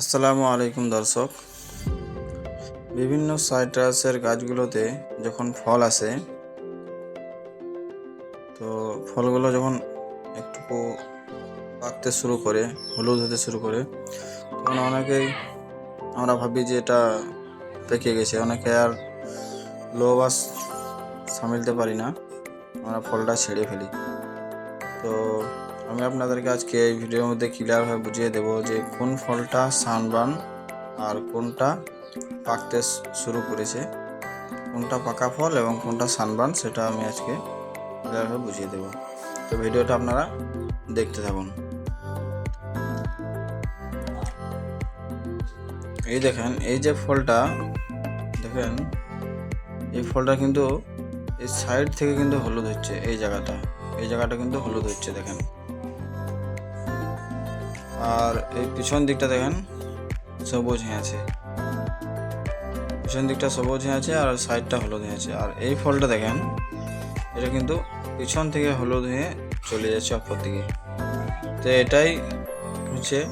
আসসালামু আলাইকুম দর্শক। বিভিন্ন সাইট্রাসের গাছগুলোতে যখন ফল আসে, তো ফলগুলো যখন একটু পাকতে শুরু করে, হলুদ হতে শুরু করে, তখন অনেকেই আমরা ভাবি যে এটা পেকে গেছে। অনেকে আর লো লোবাস সামিলতে পারি না। আমরা ফলটা ছেড়ে ফেলি। তো আমি আপনাদেরকে আজকে এই ভিডিওর মধ্যে ক্লিয়ারভাবে বুঝিয়ে দেবো যে কোন ফলটা সানবার্ন আর কোনটা পাকতে শুরু করেছে। কোনটা পাকা ফল এবং কোনটা সানবার্ন সেটা আমি আজকে ক্লিয়ারভাবে বুঝিয়ে দেবো। তো ভিডিওটা আপনারা দেখতে থাকুন। এই দেখেন, এই যে ফলটা, দেখেন, এই ফলটা কিন্তু এই সাইড থেকে কিন্তু হলুদ হচ্ছে এই জায়গাটা। এই জায়গাটা কিন্তু হলুদ হচ্ছে, দেখেন। আর এই পিছন দিকটা দেখেন, সবুজ হয়ে আছে। পিছন দিকটা সবুজ হয়ে আছে আর সাইডটা হলুদ হয়ে আছে। আর এই ফলটা দেখেন, এটা কিন্তু পিছন থেকে হলুদ হয়ে চলে যাচ্ছে অপর দিকে। তো এটাই হচ্ছে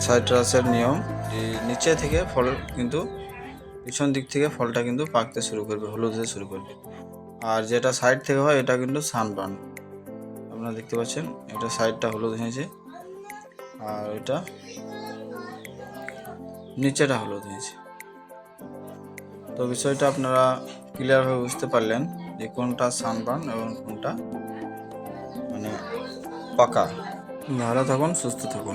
সাইট্রাসের নিয়ম। যে নিচে থেকে ফল কিন্তু, পিছন দিক থেকে ফলটা কিন্তু পাকতে শুরু করবে, হলুদ হতে শুরু করবে। আর যেটা সাইড থেকে হয়, এটা কিন্তু সানবার্ন। আপনারা দেখতে পাচ্ছেন, এটা সাইডটা হলুদ হয়েছে। আর এটা নিচেটা হলুদ হয়েছে। তো বিষয়টা আপনারা ক্লিয়ারভাবে বুঝতে পারলেন যে কোনটা সানবার্ন এবং কোনটা মানে পাকা। ভালো থাকুন, সুস্থ থাকুন।